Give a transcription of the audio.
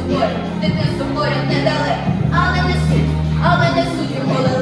собою, дитинство поряд не дали, але не суть, але не суть у.